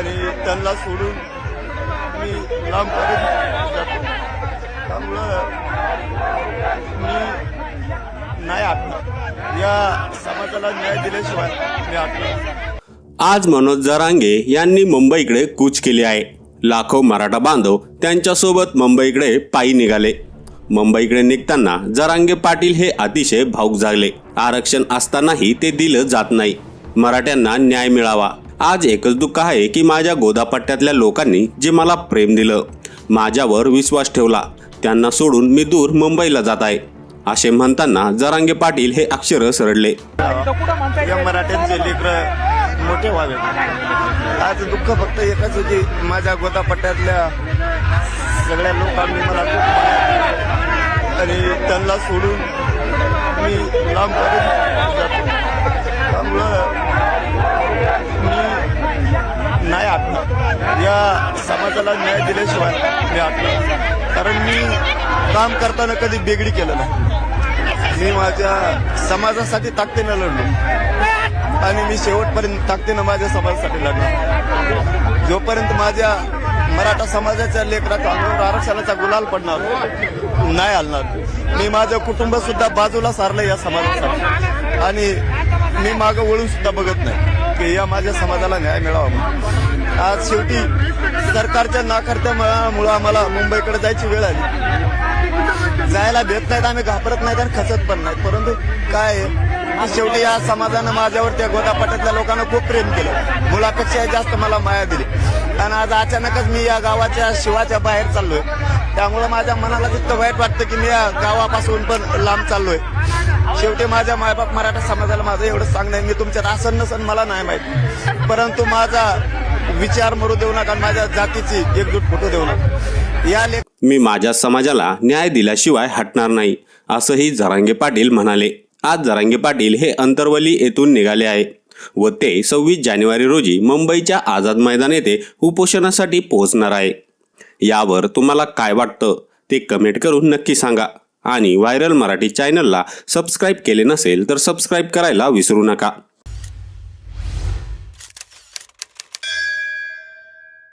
आणि त्यांना सोडून मी लांब जातो. त्यामुळं मी नाही आटणार या समाजाला न्याय दिल्याशिवाय मी आटणार आज मनोज जरांगे यांनी मुंबईकडे कूच केली आहे. लाखो मराठा बांधव त्यांच्यासोबत मुंबईकडे पायी निघाले. मुंबईकडे निघताना जरांगे पाटील हे अतिशय भाऊक झाले. आरक्षण असतानाही ते दिलं जात नाही. मराठ्यांना न्याय मिळावा. आज एकच दुःख आहे की माझ्या गोदापट्ट्यातल्या लोकांनी जे मला प्रेम दिलं माझ्यावर विश्वास ठेवला त्यांना सोडून मी दूर मुंबईला जात आहे असे म्हणताना जरांगे पाटील हे अक्षर सरडले. मराठ्यांचे लेकर मोठे व्हावे. आज दुःख फक्त एकच होती माझ्या गोदापट्ट्यातल्या सगळ्या लोकांनी मला आणि त्यांना सोडून मी लांब पडत त्यामुळं या समाजाला न्याय दिल्याशिवाय मी हटणार कारण मी काम करताना कधी बेगडी केलं नाही. मी माझ्या समाजासाठी ताकदीनं लढलो. आणि मी शेवटपर्यंत ताकदीनं माझ्या समाजासाठी लढलो. जोपर्यंत माझ्या मराठा समाजाच्या लेकराच्या अंगावर आरक्षणाचा गुलाल पडणार नाही हलणार मी माझं कुटुंब सुद्धा बाजूला सारलं या समाजासाठी. आणि मी मागं वळून सुद्धा बघत नाही की या माझ्या समाजाला न्याय मिळावा म्हणून. आज शेवटी सरकारच्या नाकारत्यामुळं आम्हाला मुंबईकडे जायची वेळ आली. जायला भेट नाहीत आम्ही घाबरत नाहीत आणि खचत पण नाही परंतु काय आहे, शेवटी या समाजानं माझ्यावर त्या गोदापाट्यातल्या लोकांना खूप प्रेम केलं. मुलापेक्षा जास्त मला माया दिली. आणि आज अचानकच मी या गावाच्या शिवाच्या बाहेर चाललोय. त्यामुळं माझ्या मनाला तितकं वाईट वाटतं की मी या गावापासून पण लांब चाललोय. शेवटी माझ्या मायबाप मराठा समाजाला माझं एवढं सांगणं आहे. मी तुमच्यात आसन नसन मला नाही माहीत. परंतु माझा विचार मरू देऊ नका माझ्या जातीची एकजूट फुटू देऊ नका. या लेख मी माझ्या समाजाला न्याय दिल्याशिवाय हटणार नाही असंही झरांगे पाटील म्हणाले. आज जरांगे पाटील हे अंतरवली येथून निघाले आहे व ते सव्वीस जानेवारी रोजी मुंबईच्या आझाद मैदान येथे उपोषणासाठी पोहोचणार आहे. यावर तुम्हाला काय वाटतं ते कमेंट करून नक्की सांगा. आणि व्हायरल मराठी चॅनलला सबस्क्राईब केले नसेल तर सबस्क्राईब करायला विसरू नका.